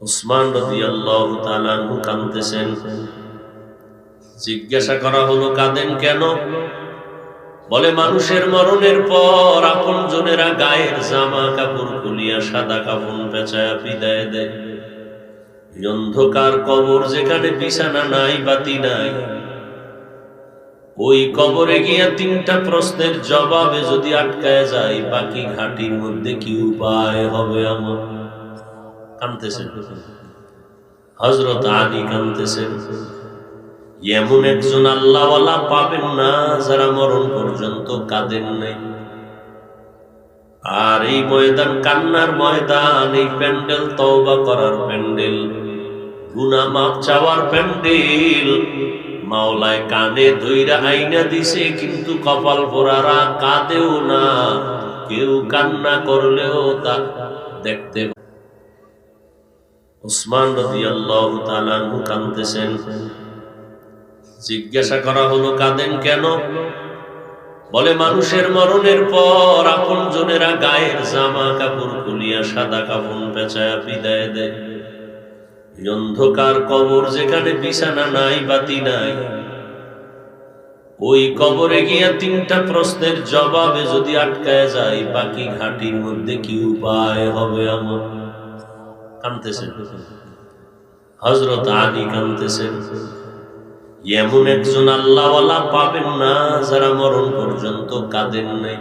ওসমান রাদিয়াল্লাহু তাআলা আনহু কাঁদতেছেন। জিজ্ঞাসা করা হলো, কাঁদেন কেন? বলে, মানুষের মরণের পর আপন জনেরা গায়ের জামা কাপড় খুলিয়া সাদা কাপড় পেঁচায়া বিদায় দেয়। অন্ধকার কবর যেখানে বিছানা নাই, বাতি নাই, ওই কবরে গিয়া তিনটা প্রশ্নের জবাবে যদি আটকায় যায়, বাকি ঘাটির মধ্যে কি উপায় হবে আমার? কানতেছেন। হজরত আলী কানতেছেন। এমন একজন আল্লাহওয়ালা পাবেন না যারা মরণ পর্যন্ত কাঁদেন নাই। আর এই ময়দান, কান্নার ময়দান, এই প্যান্ডেল, তওবা করার প্যান্ডেল গুনা মাপ চাওয়ার প্যান্ডেল, মাওলায় কানে ধইরা আইনা দিছে, কিন্তু কপাল পোড়ারা কাঁদেও না। কেউ কান্না করলেও তা দেখতে ওসমান রাদিয়াল্লাহু তাআলা জিজ্ঞাসা করা হলো, কাঁদেন কেন? বলে, মানুষের মরণের পর আপন জনেরা গায়ের জামা কাপড় খুলিয়া সাদা কাপড় পেঁচায়া বিদায় দেয়। অন্ধকার কবর যেখানে বিছানা নাই, বাতি নাই, ওই কবরে গিয়া তিনটা প্রশ্নের জবাবে যদি আটকায় যায়, বাকি ঘাটির মধ্যে কি উপায় হবে আমার? কানতেছেন হজরত আলী কানতেছেন এমন একজন আল্লাহওয়ালা পাবেন না, যারা মরণ পর্যন্ত কাঁদেন নাই।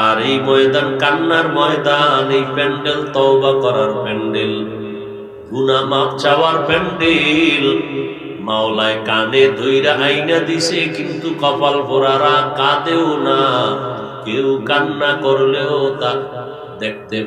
আর এই ময়দান, কান্নার ময়দান, এই প্যান্ডেল, তওবা করার প্যান্ডেল গুনা মাপ চাওয়ার প্যান্ডেল, মাওলায় কানে ধইরা আইনা দিছে, কিন্তু কপাল পোড়ারা কাঁদেও না। কেউ কান্না করলেও তা দেখতে